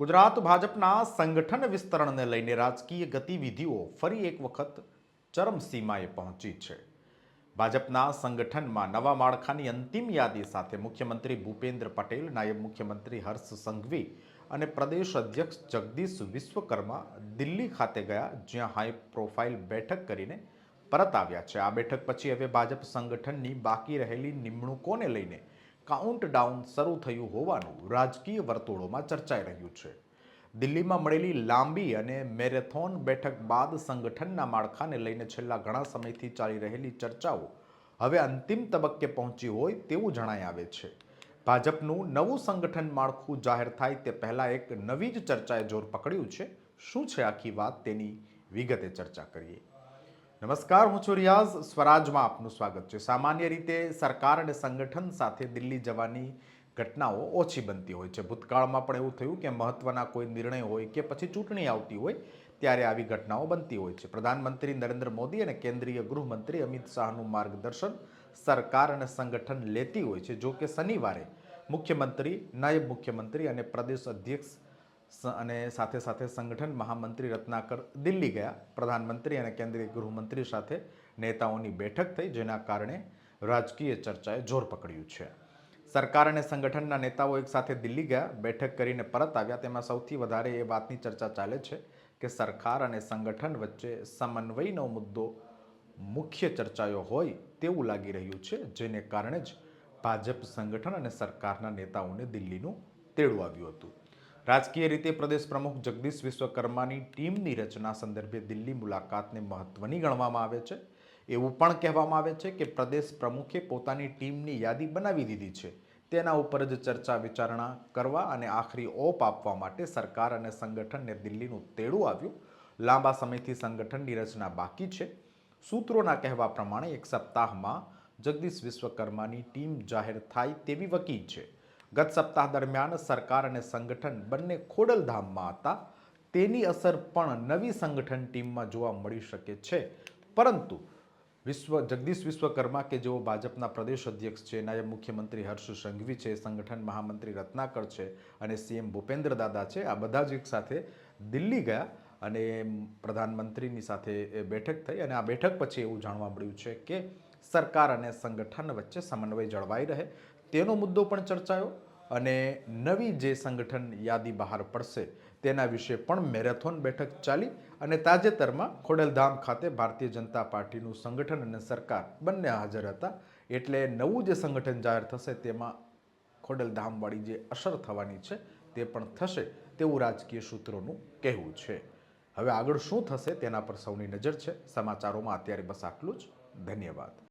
ગુજરાત ભાજપના સંગઠન વિસ્તરણને લઈને રાજકીય ગતિવિધિઓ ફરી એક વખત ચરમસીમાએ પહોંચી છે. ભાજપના સંગઠનમાં નવા માળખાની અંતિમ યાદી સાથે મુખ્યમંત્રી ભૂપેન્દ્ર પટેલ, નાયબ મુખ્યમંત્રી હર્ષ સંઘવી અને પ્રદેશ અધ્યક્ષ જગદીશ વિશ્વકર્મા દિલ્હી ખાતે ગયા, જ્યાં હાઈ પ્રોફાઇલ બેઠક કરીને પરત આવ્યા છે. આ બેઠક પછી હવે ભાજપ સંગઠનની બાકી રહેલી નિમણૂકોને લઈને કાઉન્ટડાઉન શરૂ થયું હોવાનું રાજકીય વર્તુળોમાં ચર્ચાઈ રહ્યું છે. દિલ્હીમાં મળેલી લાંબી અને મેરેથોન બેઠક બાદ સંગઠનના માળખાને લઈને છેલ્લા ઘણા સમયથી ચાલી રહેલી ચર્ચાઓ હવે અંતિમ તબક્કે પહોંચી હોય તેવું જણાય આવે છે. ભાજપનું નવું સંગઠન માળખું જાહેર થાય તે પહેલાં એક નવી જ ચર્ચાએ જોર પકડ્યું છે. શું છે આખી વાત તેની વિગતે ચર્ચા કરીએ. નમસ્કાર, હું છું રિયાઝ. સ્વરાજમાં આપનું સ્વાગત છે. સામાન્ય રીતે સરકાર અને સંગઠન સાથે દિલ્હી જવાની ઘટનાઓ ઓછી બનતી હોય છે. ભૂતકાળમાં પણ એવું થયું કે મહત્વના કોઈ નિર્ણય હોય કે પછી ચૂંટણી આવતી હોય, ત્યારે આવી ઘટનાઓ બનતી હોય છે. પ્રધાનમંત્રી નરેન્દ્ર મોદી અને કેન્દ્રીય ગૃહમંત્રી અમિત શાહનું માર્ગદર્શન સરકાર અને સંગઠન લેતી હોય છે. જો કે શનિવારે મુખ્યમંત્રી, નાયબ મુખ્યમંત્રી અને પ્રદેશ અધ્યક્ષ અને સાથે સાથે સંગઠન મહામંત્રી રત્નાકર દિલ્હી ગયા. પ્રધાનમંત્રી અને કેન્દ્રીય ગૃહમંત્રી સાથે નેતાઓની બેઠક થઈ, જેના કારણે રાજકીય ચર્ચાએ જોર પકડ્યું છે. સરકાર અને સંગઠનના નેતાઓ એક સાથે દિલ્હી ગયા. બેઠક કરીને પરત આવ્યા. તેમાં સૌથી વધારે એ વાતની ચર્ચા ચાલે છે કે સરકાર અને સંગઠન વચ્ચે સમન્વયનો મુદ્દો મુખ્ય ચર્ચાયો હોય તેવું લાગી રહ્યું છે, જેને કારણે જ ભાજપ સંગઠન અને સરકારના નેતાઓને દિલ્હીનું તેડું આવ્યું હતું. રાજકીય રીતે પ્રદેશ પ્રમુખ જગદીશ વિશ્વકર્માની ટીમની રચના સંદર્ભે દિલ્હી મુલાકાતને મહત્વની ગણવામાં આવે છે. એવું પણ કહેવામાં આવે છે કે પ્રદેશ પ્રમુખે પોતાની ટીમની યાદી બનાવી દીધી છે. તેના ઉપર જ ચર્ચા વિચારણા કરવા અને આખરી ઓપ આપવા માટે સરકાર અને સંગઠનને દિલ્હીનું તેડું આવ્યું. લાંબા સમયથી સંગઠનની રચના બાકી છે. સૂત્રોના કહેવા પ્રમાણે એક સપ્તાહમાં જગદીશ વિશ્વકર્માની ટીમ જાહેર થાય તેવી વકીલ છે. ગત સપ્તાહ દરમિયાન સરકાર અને સંગઠન બંને ખોડલધામમાં હતા તેની અસર પણ નવી સંગઠન ટીમમાં જોવા મળી શકે છે. પરંતુ વિશ્વ જગદીશ વિશ્વકર્મા કે જેઓ ભાજપના પ્રદેશ અધ્યક્ષ છે, નાયબ મુખ્યમંત્રી હર્ષ સંઘવી છે, સંગઠન મહામંત્રી રત્નાકર છે અને સીએમ ભૂપેન્દ્ર દાદા છે, આ બધા જ એક સાથે દિલ્હી ગયા અને પ્રધાનમંત્રીની સાથે બેઠક થઈ અને આ બેઠક પછી એવું જાણવા મળ્યું છે કે સરકાર અને સંગઠન વચ્ચે સમન્વય જળવાઈ રહે. તેનો મુદ્દો પણ ચર્ચાયો અને નવી જે સંગઠન યાદી બહાર પડશે તેના વિશે પણ મેરેથોન બેઠક ચાલી અને તાજેતરમાં ખોડલધામ ખાતે ભારતીય જનતા પાર્ટીનું સંગઠન અને સરકાર બંને હાજર હતા. એટલે નવું જે સંગઠન જાહેર થશે તેમાં ખોડલધામવાળી જે અસર થવાની છે તે પણ થશે તેવું રાજકીય સૂત્રોનું કહેવું છે. હવે આગળ શું થશે તેના પર સૌની નજર છે. સમાચારોમાં અત્યારે બસ આટલું જ. ધન્યવાદ.